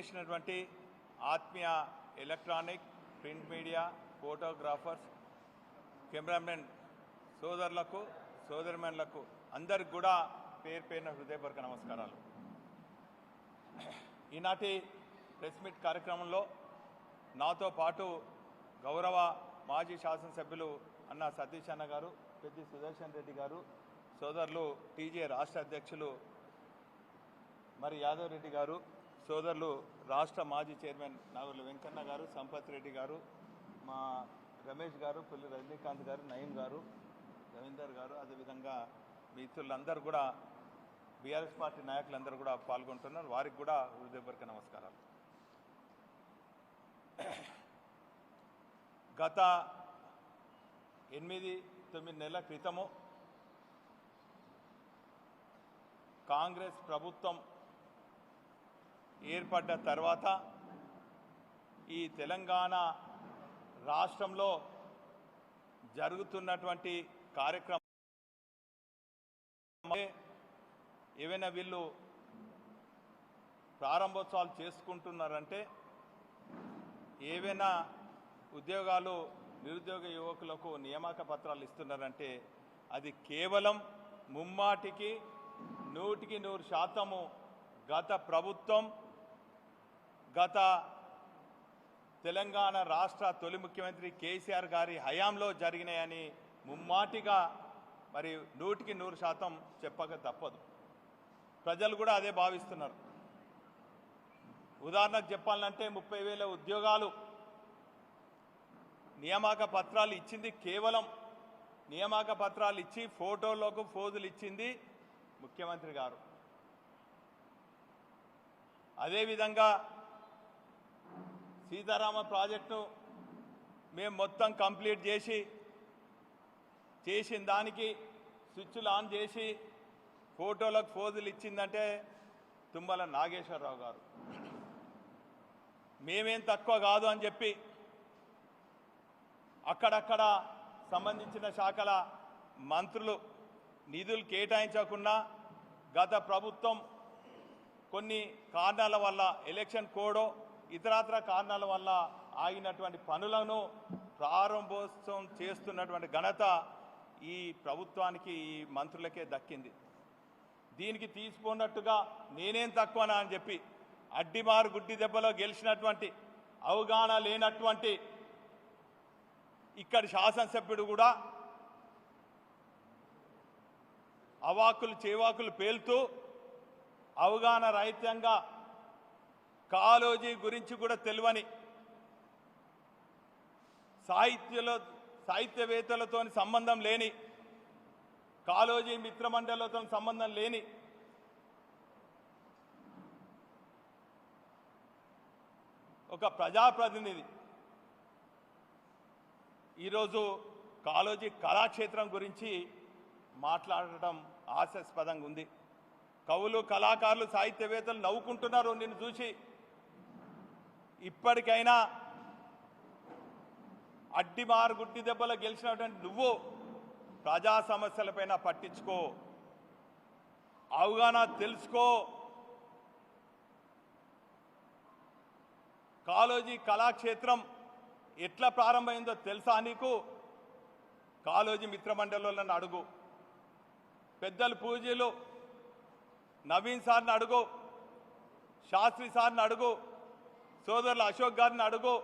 చేసినటువంటి ఆత్మీయ electronic print media photographers cameramen సోదరులకు సోదరిమెన్లకు అందరికి కూడా పేరు పేరిన హృదయపూర్వక నమస్కారాలు. ఈనాటి ప్రెస్ మీట్ కార్యక్రమంలో నాతో పాటు గౌరవ మాజీ శాసనసభ్యులు అన్న సతీష్ అన్న గారు పెద్ది సుదర్శన్ రెడ్డి గారు సోదరులు టీజే రాష్ట్ర అధ్యక్షులు మరి యాదవ్ రెడ్డి గారు సోదరులు రాష్ట్ర మాజీ చైర్మన్ నాగుల వెంకన్న గారు సంపత్ రెడ్డి గారు మా రమేష్ గారు పుల్లి రజనీకాంత్ గారు నయీం గారు రవీందర్ గారు అదేవిధంగా మిత్రులందరూ కూడా బీఆర్ఎస్ పార్టీ నాయకులందరూ కూడా పాల్గొంటున్నారు. వారికి కూడా హృదయపూర్వక నమస్కారాలు. గత ఎనిమిది తొమ్మిది నెలల క్రితము కాంగ్రెస్ ప్రభుత్వం ఏర్పడ్డ తర్వాత ఈ తెలంగాణ రాష్ట్రంలో జరుగుతున్నటువంటి కార్యక్రమం ఏవైనా వీళ్ళు ప్రారంభోత్సవాలు చేసుకుంటున్నారంటే ఏవైనా ఉద్యోగాలు నిరుద్యోగ యువకులకు నియామక పత్రాలు ఇస్తున్నారంటే అది కేవలం ముమ్మాటికి నూటికి నూరు శాతము గత ప్రభుత్వం గత తెలంగాణ రాష్ట్ర తొలి ముఖ్యమంత్రి కేసీఆర్ గారి హయాంలో జరిగినాయని ముమ్మాటిగా మరి నూటికి నూరు శాతం చెప్పక తప్పదు. ప్రజలు కూడా అదే భావిస్తున్నారు. ఉదాహరణకు చెప్పాలంటే ముప్పై వేల ఉద్యోగాలు నియామక పత్రాలు ఇచ్చింది కేవలం నియామక పత్రాలు ఇచ్చి ఫోటోలకు ఫోజులు ఇచ్చింది ముఖ్యమంత్రి గారు. అదేవిధంగా సీతారామ ప్రాజెక్టు మేము మొత్తం కంప్లీట్ చేసి చేసిన దానికి స్విచ్లు ఆన్ చేసి ఫోటోలకు ఫోజులు ఇచ్చిందంటే తుమ్మల నాగేశ్వరరావు గారు. మేమేం తక్కువ కాదు అని చెప్పి అక్కడక్కడ సంబంధించిన శాఖల మంత్రులు నిధులు కేటాయించకుండా గత ప్రభుత్వం కొన్ని కారణాల వల్ల ఎలక్షన్ కోడో ఇతరాతర కారణాల వల్ల ఆగినటువంటి పనులను ప్రారంభోత్సవం చేస్తున్నటువంటి ఘనత ఈ ప్రభుత్వానికి ఈ మంత్రులకే దక్కింది. దీనికి తీసుకున్నట్టుగా నేనేం తక్కువనా అని చెప్పి అడ్డిమారు గుడ్డి దెబ్బలో గెలిచినటువంటి అవగాహన లేనటువంటి ఇక్కడి శాసనసభ్యుడు కూడా అవాకులు చేవాకులు పేలుతూ అవగాహన రహితంగా కాలోజీ గురించి కూడా తెలియని సాహిత్యలో సాహిత్యవేత్తలతో సంబంధం లేని కాలోజీ మిత్రమండలితో సంబంధం లేని ఒక ప్రజాప్రతినిధి. ఈరోజు కాలోజీ కళాక్షేత్రం గురించి మాట్లాడటం హాస్యాస్పదంగా ఉంది. కవులు కళాకారులు సాహిత్యవేత్తలు నవ్వుకుంటున్నారు నిన్ను చూసి. ఇప్పటికైనా అడ్డిమారు గుడ్డి దెబ్బలు గెలిచినటువంటి నువ్వు ప్రజా సమస్యలపైన పట్టించుకో. అవగాహన తెలుసుకో. కాలోజీ కళాక్షేత్రం ఎట్లా ప్రారంభమైందో తెలుసా నీకు? కాలోజీ మిత్రమండలిలో అడుగు. పెద్దలు పూజలు నవీన్ సార్ని అడుగు. శాస్త్రి సార్ని అడుగు. సోదరులు అశోక్ గారిని అడుగు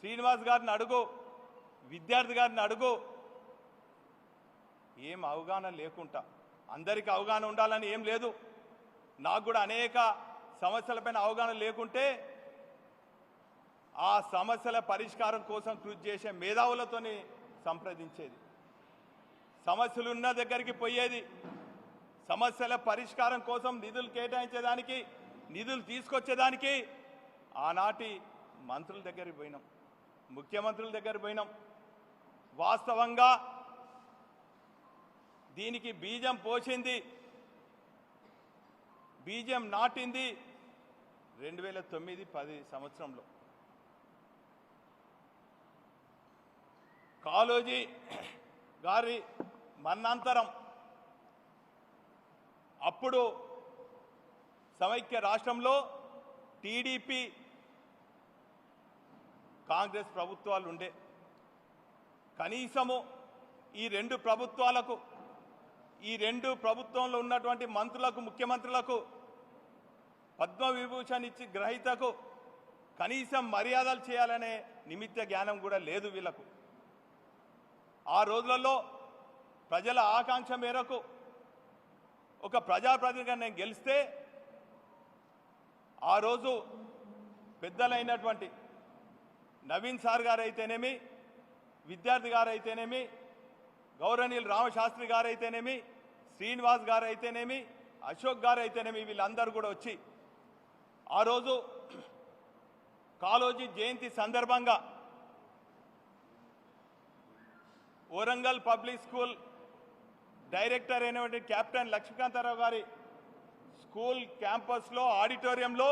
శ్రీనివాస్ గారిని అడుగు విద్యార్థి గారిని అడుగు. ఏం అవగాహన లేకుండా అందరికీ అవగాహన ఉండాలని ఏం లేదు. నాకు కూడా అనేక సమస్యలపైన అవగాహన లేకుంటే ఆ సమస్యల పరిష్కారం కోసం కృషి చేసే మేధావులతోని సంప్రదించేది. సమస్యలు ఉన్న దగ్గరికి పోయేది సమస్యల పరిష్కారం కోసం నిధులు కేటాయించేదానికి నిధులు తీసుకొచ్చేదానికి ఆనాటి మంత్రుల దగ్గరికి పోయినాం. ముఖ్యమంత్రుల దగ్గర పోయినాం. వాస్తవంగా దీనికి బీజం పోసింది బీజం నాటింది రెండు వేల తొమ్మిది పది సంవత్సరంలో. కాలోజీ గారి మరణాంతరం అప్పుడు సమైక్య రాష్ట్రంలో టీడీపీ కాంగ్రెస్ ప్రభుత్వాలు ఉండే. కనీసము ఈ రెండు ప్రభుత్వాలకు ఈ రెండు ప్రభుత్వంలో ఉన్నటువంటి మంత్రులకు ముఖ్యమంత్రులకు పద్మవిభూషణ్ ఇచ్చి గ్రహీతకు కనీసం మర్యాదలు చేయాలనే నిమిత్త జ్ఞానం కూడా లేదు వీళ్ళకు ఆ రోజులలో ప్రజల ఆకాంక్ష మేరకు ఒక ప్రజాప్రతినిధిగా నేను గెలిస్తే ఆ రోజు పెద్దలైనటువంటి నవీన్ సార్ గారు అయితేనేమి విద్యార్థి గారు అయితేనేమి గౌరవనీయులు రామశాస్త్రి గారైతేనేమి శ్రీనివాస్ గారైతేనేమి అశోక్ గారైతేనేమి వీళ్ళందరూ కూడా వచ్చి ఆ రోజు కాలోజీ జయంతి సందర్భంగా వరంగల్ పబ్లిక్ స్కూల్ డైరెక్టర్ అయినటువంటి కెప్టెన్ లక్ష్మీకాంతారావు గారి స్కూల్ క్యాంపస్లో ఆడిటోరియంలో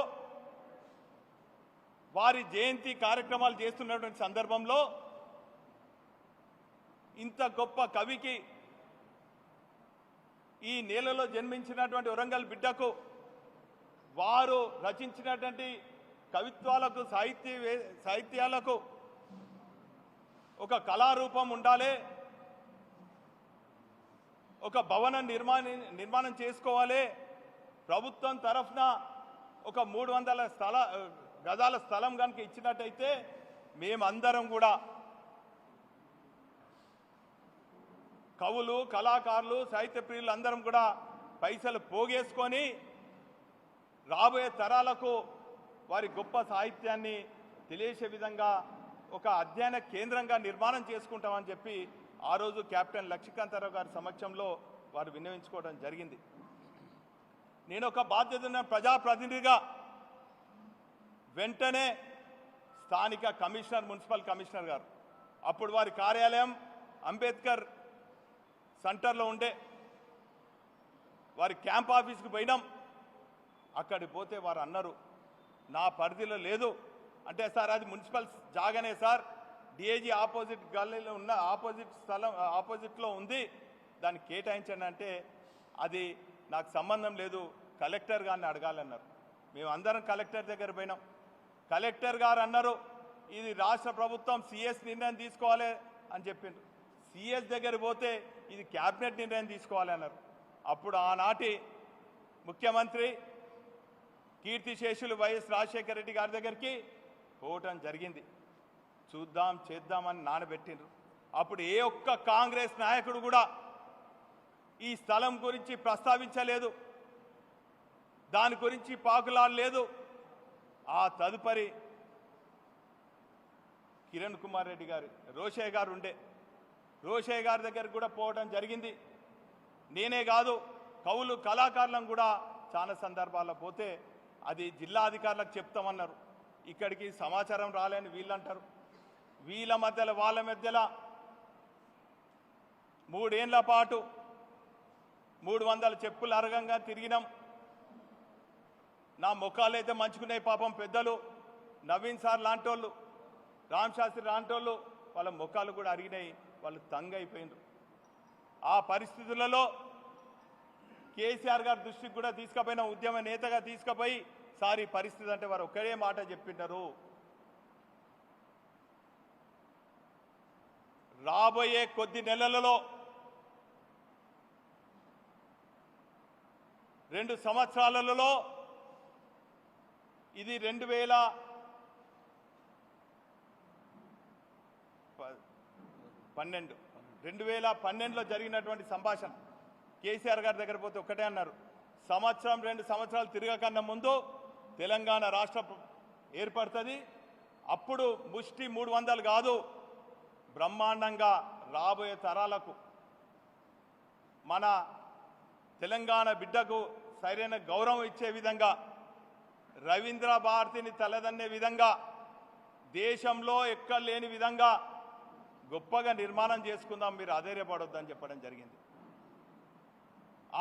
వారి జయంతి కార్యక్రమాలు చేస్తున్నటువంటి సందర్భంలో ఇంత గొప్ప కవికి ఈ నేలలో జన్మించినటువంటి వరంగల్ బిడ్డకు వారు రచించినటువంటి కవిత్వాలకు సాహిత్య వే- సాహిత్యాలకు ఒక కళారూపం ఉండాలి. ఒక భవన నిర్మాణ నిర్మాణం చేసుకోవాలి. ప్రభుత్వం తరఫున ఒక మూడు వందల స్థల గజాల స్థలం కనుక ఇచ్చినట్టయితే మేమందరం కూడా కవులు కళాకారులు సాహిత్య ప్రియులు అందరం కూడా పైసలు పోగేసుకొని రాబోయే తరాలకు వారి గొప్ప సాహిత్యాన్ని తెలియసే విధంగా ఒక అధ్యయన కేంద్రంగా నిర్మాణం చేసుకుంటామని చెప్పి ఆ రోజు కెప్టెన్ లక్ష్మీకాంతారావు గారి సమక్షంలో వారు విన్నవించుకోవడం జరిగింది. నేను ఒక బాధ్యత ఉన్న ప్రజాప్రతినిధిగా వెంటనే స్థానిక కమిషనర్ మున్సిపల్ కమిషనర్ గారు అప్పుడు వారి కార్యాలయం అంబేద్కర్ సెంటర్లో ఉండే వారి క్యాంప్ ఆఫీస్కి పోయినాం. అక్కడికి పోతే వారు అన్నారు నా పరిధిలో లేదు. అంటే సార్ అది మున్సిపల్ జాగానే సార్. డిఏజీ ఆపోజిట్ గల్లీలో ఉన్న ఆపోజిట్ స్థలం ఆపోజిట్లో ఉంది. దాన్ని కేటాయించండి అంటే అది నాకు సంబంధం లేదు. కలెక్టర్ గారిని అడగాలన్నారు. మేము అందరం కలెక్టర్ దగ్గర పోయినాం. కలెక్టర్ గారు అన్నారు ఇది రాష్ట్ర ప్రభుత్వం సిఎస్ నిర్ణయం తీసుకోవాలి అని చెప్పిండ్రు. సిఎస్ దగ్గర పోతే ఇది క్యాబినెట్ నిర్ణయం తీసుకోవాలి అన్నారు. అప్పుడు ఆనాటి ముఖ్యమంత్రి కీర్తిశేషులు వైఎస్ రాజశేఖర రెడ్డి గారి దగ్గరికి పోవటం జరిగింది. చూద్దాం చేద్దామని నానబెట్టిండ్రు. అప్పుడు ఏ ఒక్క కాంగ్రెస్ నాయకుడు కూడా ఈ స్థలం గురించి ప్రస్తావించలేదు. దాని గురించి పాకులాడలేదు. ఆ తదుపరి కిరణ్ కుమార్ రెడ్డి గారు రోషయ్య గారు ఉండే. రోషయ్య గారి దగ్గర కూడా పోవడం జరిగింది. నేనే కాదు కవులు కళాకారులను కూడా చాలా సందర్భాల్లో పోతే అది జిల్లా అధికారులకు చెప్తామన్నారు. ఇక్కడికి సమాచారం రాలేని వీళ్ళంటారు. వీళ్ళ మధ్యలో వాళ్ళ మధ్యలో మూడేళ్ళ పాటు మూడు వందల చెప్పులు అరగంగా తిరిగినాం. నా ముఖాలైతే మంచుకున్నాయి పాపం పెద్దలు నవీన్ సార్ లాంటోళ్ళు రామ్ శాస్త్రి లాంటోళ్ళు వాళ్ళ ముఖాలు కూడా అరిగినాయి వాళ్ళు తంగైపోయినారు ఆ పరిస్థితులలో కేసీఆర్ గారి దృష్టికి కూడా తీసుకుపోయిన ఉద్యమ నేతగా తీసుకుపోయి సారి పరిస్థితి అంటే వారు ఒక్కడే మాట చెప్పినారు రాబోయే కొద్ది నెలలలో రెండు సంవత్సరాలలో ఇది రెండు వేల ప- పన్నెండు. రెండు వేల పన్నెండులో జరిగినటువంటి సంభాషణ. కేసీఆర్ గారి దగ్గర పోతే ఒక్కటే అన్నారు. సంవత్సరం రెండు సంవత్సరాలు తిరగకన్నా ముందు తెలంగాణ రాష్ట్ర ఏర్పడుతుంది. అప్పుడు ముష్టి మూడు వందలు కాదు బ్రహ్మాండంగా రాబోయే తరాలకు. మన తెలంగాణ బిడ్డకు సరైన గౌరవం ఇచ్చే విధంగా రవీంద్ర భారతిని తలదన్నే విధంగా దేశంలో ఎక్కడ లేని విధంగా గొప్పగా నిర్మాణం చేసుకుందాం మీరు అధైర్యపడొద్దని చెప్పడం జరిగింది.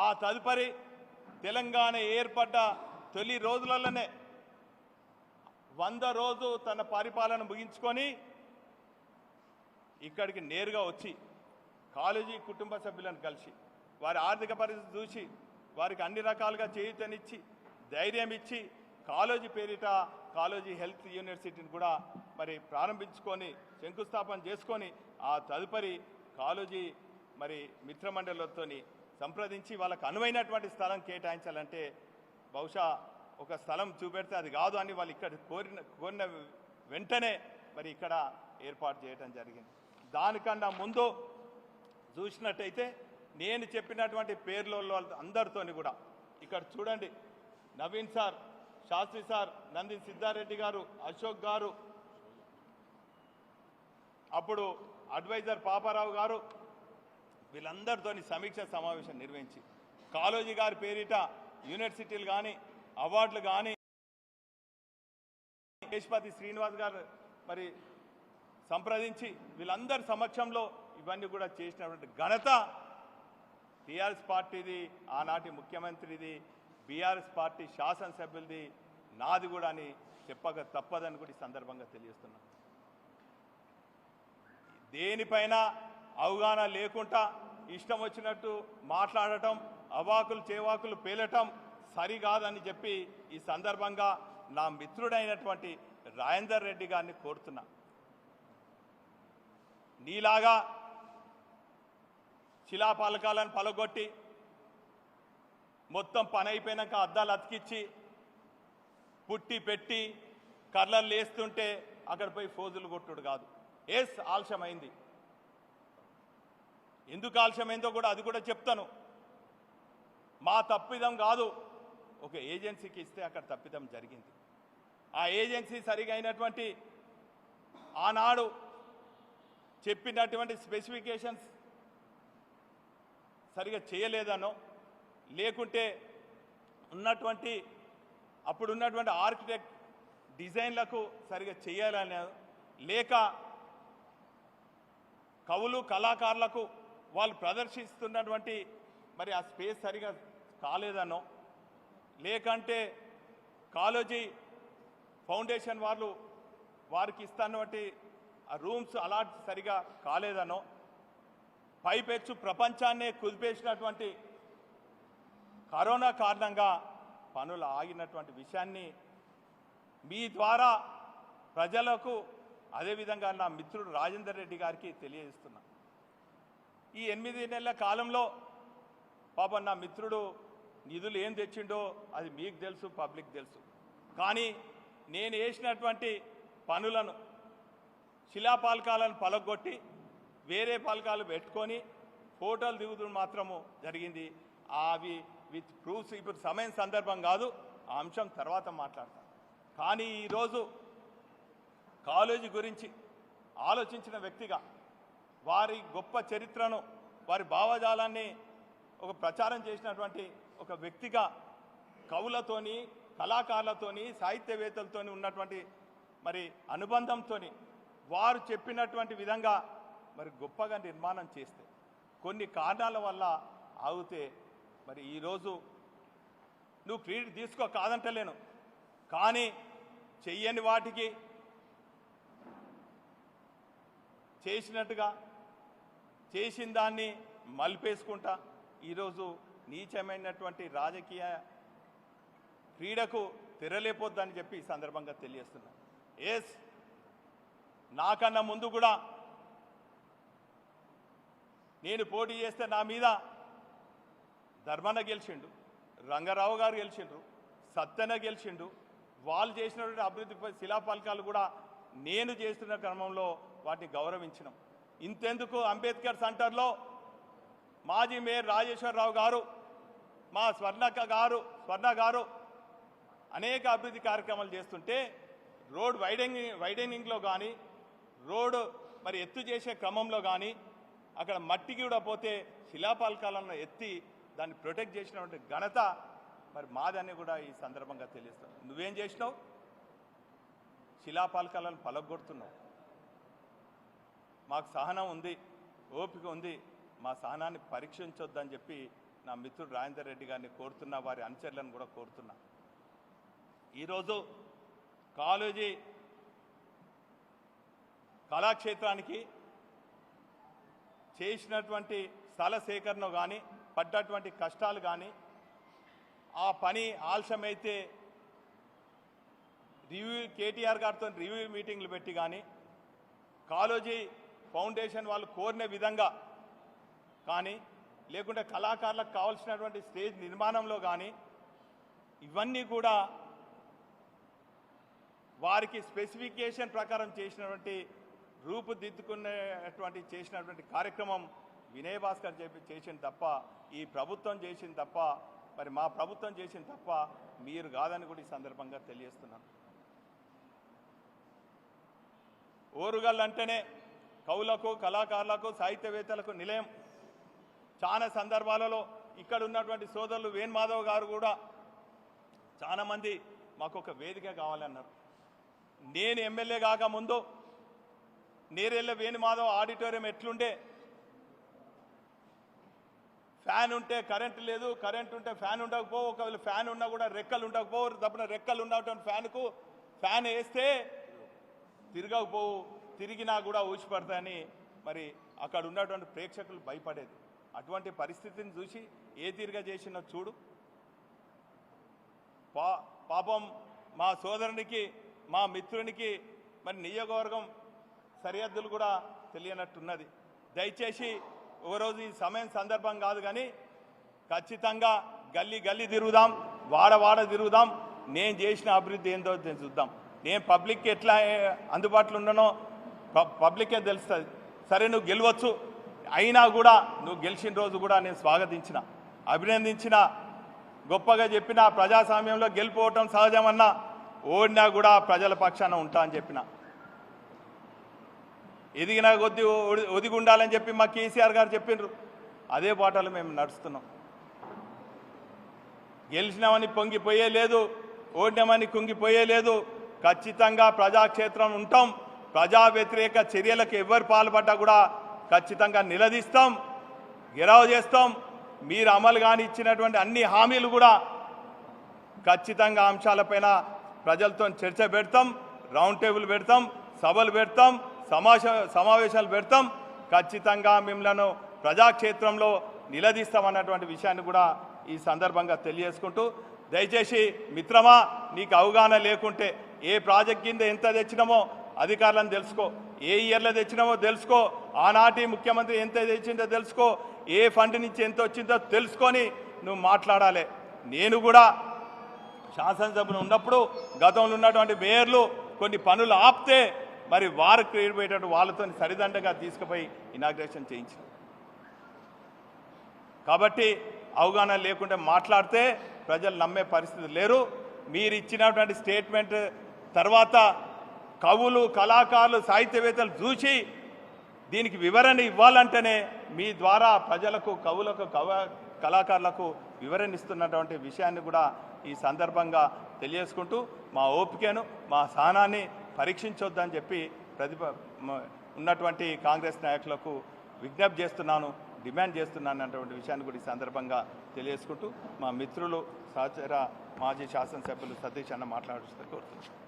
ఆ తదుపరి తెలంగాణ ఏర్పడ్డ తొలి రోజులలోనే వంద రోజు తన పరిపాలన ముగించుకొని ఇక్కడికి నేరుగా వచ్చి కాలేజీ కుటుంబ సభ్యులను కలిసి వారి ఆర్థిక పరిస్థితి చూసి వారికి అన్ని రకాలుగా చేయూతనిచ్చి ధైర్యం ఇచ్చి కాలేజీ పేరిట కాలేజీ హెల్త్ యూనివర్సిటీని కూడా మరి ప్రారంభించుకొని శంకుస్థాపన చేసుకొని ఆ తదుపరి కాలేజీ మరి మిత్రమండలితో సంప్రదించి వాళ్ళకు అనువైనటువంటి స్థలం కేటాయించాలంటే బహుశా ఒక స్థలం చూపెడితే అది కాదు అని వాళ్ళు ఇక్కడ కోరిన కోరిన వెంటనే మరి ఇక్కడ ఏర్పాటు చేయడం జరిగింది. దానికన్నా ముందు చూసినట్టయితే నేను చెప్పినటువంటి పేర్లలో అందరితోని కూడా ఇక్కడ చూడండి. నవీన్ సార్ శాస్త్రి సార్ నంది సిద్ధారెడ్డి గారు అశోక్ గారు అప్పుడు అడ్వైజర్ పాపారావు గారు వీళ్ళందరితోని సమీక్ష సమావేశం నిర్వహించి కాలేజీ గారి పేరిట యూనివర్సిటీలు కానీ అవార్డులు కానీ దేశపతి శ్రీనివాస్ గారు మరి సంప్రదించి వీళ్ళందరి సమక్షంలో ఇవన్నీ కూడా చేసినటువంటి ఘనత టీఆర్ఎస్ పార్టీది ఆనాటి ముఖ్యమంత్రిది బీఆర్ఎస్ పార్టీ శాసనసభ్యులది నాది కూడా అని చెప్పక తప్పదని కూడా ఈ సందర్భంగా తెలియజేస్తున్నా. దేనిపైన అవగాహన లేకుండా ఇష్టం వచ్చినట్టు మాట్లాడటం అవాకులు చేవాకులు పేలటం సరికాదని చెప్పి ఈ సందర్భంగా నా మిత్రుడైనటువంటి రాజేందర్ రెడ్డి గారిని కోరుతున్నా. నీలాగా శిలాపాలకాలను పలగొట్టి మొత్తం పని అయిపోయినాక అద్దాలు అతికిచ్చి పుట్టి పెట్టి కర్రలు లేస్తుంటే అక్కడ పోయి ఫోజులు కొట్టుడు కాదు. ఎస్ ఆలస్యమైంది. ఎందుకు ఆలస్యమైందో కూడా అది కూడా చెప్తాను. మా తప్పిదం కాదు. ఒక ఏజెన్సీకి ఇస్తే అక్కడ తప్పిదం జరిగింది. ఆ ఏజెన్సీ సరిగా అయినటువంటి ఆనాడు చెప్పినటువంటి స్పెసిఫికేషన్స్ సరిగా చేయలేదనో లేకుంటే ఉన్నటువంటి అప్పుడు ఉన్నటువంటి ఆర్కిటెక్ట్ డిజైన్లకు సరిగా చేయాలని లేక కవులు కళాకారులకు వాళ్ళు ప్రదర్శిస్తున్నటువంటి మరి ఆ స్పేస్ సరిగా కాలేదనో లేకంటే కాలేజీ ఫౌండేషన్ వాళ్ళు వారికి ఇస్తున్నటువంటి ఆ రూమ్స్ అలాట్ సరిగా కాలేదనో పైపెచ్చు ప్రపంచాన్నే కుదిపేసినటువంటి కరోనా కారణంగా పనులు ఆగినటువంటి విషయాన్ని మీ ద్వారా ప్రజలకు అదేవిధంగా నా మిత్రుడు రాజేందర్ రెడ్డి గారికి తెలియజేస్తున్నా. ఈ ఎనిమిది నెలల కాలంలో పాపం నా మిత్రుడు నిధులు ఏం తెచ్చిండో అది మీకు తెలుసు పబ్లిక్ తెలుసు. కానీ నేను వేసినటువంటి పనులను శిలాపాలకాలను పలగొట్టి వేరే పాలకాలు పెట్టుకొని ఫోటోలు దిగుతూ మాత్రము జరిగింది. అవి విత్ ప్రూఫ్స్ ఇప్పుడు సమయం సందర్భం కాదు ఆ అంశం తర్వాత మాట్లాడతాను కానీ ఈరోజు కాలేజీ గురించి ఆలోచించిన వ్యక్తిగా వారి గొప్ప చరిత్రను వారి భావజాలాన్ని ఒక ప్రచారం చేసినటువంటి ఒక వ్యక్తిగా కవులతోని కళాకారులతోని సాహిత్యవేత్తలతోని ఉన్నటువంటి మరి అనుబంధంతో వారు చెప్పినటువంటి విధంగా మరి గొప్పగా నిర్మాణం చేస్తే కొన్ని కారణాల వల్ల ఆగితే మరి ఈరోజు నువ్వు క్రెడిట్ తీసుకో కాదంటలేను. కానీ చెయ్యని వాటికి చేసినట్టుగా చేసిన దాన్ని మలిపేసుకుంటా ఈరోజు నీచమైనటువంటి రాజకీయ క్రీడకు తెరలేపోద్దని చెప్పి ఈ సందర్భంగా తెలియజేస్తున్నా. ఎస్ నాకన్నా ముందు కూడా నేను పోటీ చేస్తే నా మీద ధర్మన గెలిచిండు రంగారావు గారు గెలిచిండ్రు సత్యన గెలిచిండు. వాళ్ళు చేసినటువంటి అభివృద్ధి శిలాఫలకాలు కూడా నేను చేస్తున్న క్రమంలో వాటిని గౌరవించినాం. ఇంతెందుకు అంబేద్కర్ సెంటర్లో మాజీ మేయర్ రాజేశ్వరరావు గారు మా స్వర్ణక్క గారు స్వర్ణ గారు అనేక అభివృద్ధి కార్యక్రమాలు చేస్తుంటే రోడ్ వైడింగ్ వైడెనింగ్లో కానీ రోడ్ మరి ఎత్తు చేసే క్రమంలో కానీ అక్కడ మట్టికి కూడా పోతే శిలాపాలకాలను ఎత్తి దాన్ని ప్రొటెక్ట్ చేసినటువంటి ఘనత మరి మాదని కూడా ఈ సందర్భంగా తెలియస్తాను నువ్వేం చేసినావు? శిలాపాలకాలను పలగొడుతున్నావు. మాకు సహనం ఉంది ఓపిక ఉంది మా సహనాన్ని పరీక్షించొద్దని చెప్పి నా మిత్రుడు రాజేందర్ రెడ్డి గారిని కోరుతున్నా వారి అనుచరులను కూడా కోరుతున్నా. ఈరోజు కాలేజీ కళాక్షేత్రానికి చేసినటువంటి స్థల సేకరణ కానీ పడ్డటువంటి కష్టాలు కానీ ఆ పని ఆలస్యమైతే రివ్యూ కేటీఆర్ గారితో రివ్యూ మీటింగ్లు పెట్టి కానీ కాలోజీ ఫౌండేషన్ వాళ్ళు కోరిన విధంగా కానీ లేకుంటే కళాకారులకు కావాల్సినటువంటి స్టేజ్ నిర్మాణంలో కానీ ఇవన్నీ కూడా వారికి స్పెసిఫికేషన్ ప్రకారం చేసినటువంటి రూపుదిద్దుకునేటువంటి చేసినటువంటి కార్యక్రమం వినయ్ భాస్కర్ చెప్పి చేసిన తప్ప ఈ ప్రభుత్వం చేసింది తప్ప మరి మా ప్రభుత్వం చేసింది తప్ప మీరు కాదని కూడా ఈ సందర్భంగా తెలియజేస్తున్నాను. ఓరుగల్లంటేనే కవులకు కళాకారులకు సాహిత్యవేత్తలకు నిలయం. చాలా సందర్భాలలో ఇక్కడ ఉన్నటువంటి సోదరులు వేణుమాధవ్ గారు కూడా చాలామంది మాకు ఒక వేదిక కావాలన్నారు. నేను ఎమ్మెల్యే కాక ముందు నేరెళ్ళ వేణుమాధవ్ ఆడిటోరియం ఎట్లుండే ఫ్యాన్ ఉంటే కరెంట్ లేదు కరెంట్ ఉంటే ఫ్యాన్ ఉండకపో ఒకవేళ ఫ్యాన్ ఉన్నా కూడా రెక్కలు ఉండకపో తప్పున రెక్కలు ఉన్నటువంటి ఫ్యాన్కు. ఫ్యాన్ వేస్తే తిరగకపోవు తిరిగినా కూడా ఊచిపడతాయని మరి అక్కడ ఉన్నటువంటి ప్రేక్షకులు భయపడేది. అటువంటి పరిస్థితిని చూసి ఏ తీరుగా చేసినా చూడు. పా పాపం మా సోదరునికి మా మిత్రునికి మరి నియోగవర్గం సరిహద్దులు కూడా తెలియనట్టున్నది. దయచేసి ఒకరోజు రోజు ఈ సమయం సందర్భం కాదు కానీ ఖచ్చితంగా గల్లీ గల్లీ తిరుగుదాం వాడ వాడ తిరుగుదాం. నేను చేసిన అభివృద్ధి ఏందో చూద్దాం. నేను పబ్లిక్కి ఎట్లా అందుబాటులో ఉండనో ప- పబ్లిక్కే తెలుస్తుంది. సరే నువ్వు గెలవచ్చు. అయినా కూడా నువ్వు గెలిచిన రోజు కూడా నేను స్వాగతించిన అభినందించిన గొప్పగా చెప్పిన ప్రజాస్వామ్యంలో గెలిపోవటం సహజమన్నా ఓడినా కూడా ప్రజల పక్షాన ఉంటా అని చెప్పిన. ఎదిగిన కొద్ది ఒదిగి ఉండాలని చెప్పి మా కేసీఆర్ గారు చెప్పిండ్రు. అదే పాటలు మేము నడుస్తున్నాం. గెలిచినామని పొంగిపోయే లేదు ఓడినామని కుంగిపోయే లేదు. ఖచ్చితంగా ప్రజాక్షేత్రం ఉంటాం. ప్రజా వ్యతిరేక చర్యలకు ఎవరు పాల్పడ్డా కూడా ఖచ్చితంగా నిలదీస్తాం గిరావు చేస్తాం. మీరు అమలు కాని ఇచ్చినటువంటి అన్ని హామీలు కూడా ఖచ్చితంగా అంశాలపైన ప్రజలతో చర్చ పెడతాం రౌండ్ టేబుల్ పెడతాం సభలు పెడతాం. సమావేశ సమావేశాలు పెడతాం. ఖచ్చితంగా మిమ్మల్ని ప్రజాక్షేత్రంలో నిలదీస్తామన్నటువంటి విషయాన్ని కూడా ఈ సందర్భంగా తెలియజేసుకుంటూ దయచేసి మిత్రమా నీకు అవగాహన లేకుంటే ఏ ప్రాజెక్ట్ కింద ఎంత తెచ్చినామో అధికారులను తెలుసుకో ఏ ఇయర్లో తెచ్చినామో తెలుసుకో ఆనాటి ముఖ్యమంత్రి ఎంత తెచ్చిందో తెలుసుకో ఏ ఫండ్ నుంచి ఎంత వచ్చిందో తెలుసుకొని నువ్వు మాట్లాడాలి. నేను కూడా శాసనసభను ఉన్నప్పుడు గతంలో ఉన్నటువంటి మేయర్లు కొన్ని పనులు ఆపితే మరి వారు క్రియేట్ వాళ్ళతో సరిదండగా తీసుకుపోయి ఇనాగ్రేషన్ చేయించారు. కాబట్టి అవగాహన లేకుండా మాట్లాడితే ప్రజలు నమ్మే పరిస్థితి లేరు. మీరు ఇచ్చినటువంటి స్టేట్మెంట్ తర్వాత కవులు కళాకారులు సాహిత్యవేత్తలు చూసి దీనికి వివరణ ఇవ్వాలంటేనే మీ ద్వారా ప్రజలకు కవులకు కవ కళాకారులకు వివరణ ఇస్తున్నటువంటి విషయాన్ని కూడా ఈ సందర్భంగా తెలియజేసుకుంటూ మా ఓపికను మా సహనాన్ని పరీక్షించొద్దని చెప్పి ప్రతిభ ఉన్నటువంటి కాంగ్రెస్ నాయకులకు విజ్ఞప్తి చేస్తున్నాను డిమాండ్ చేస్తున్నాను అన్నటువంటి విషయాన్ని కూడా ఈ సందర్భంగా తెలియజేసుకుంటూ మా మిత్రులు సహచర మాజీ శాసనసభ్యులు సతీష్ అన్న మాట్లాడుతూ కోరుతున్నాను.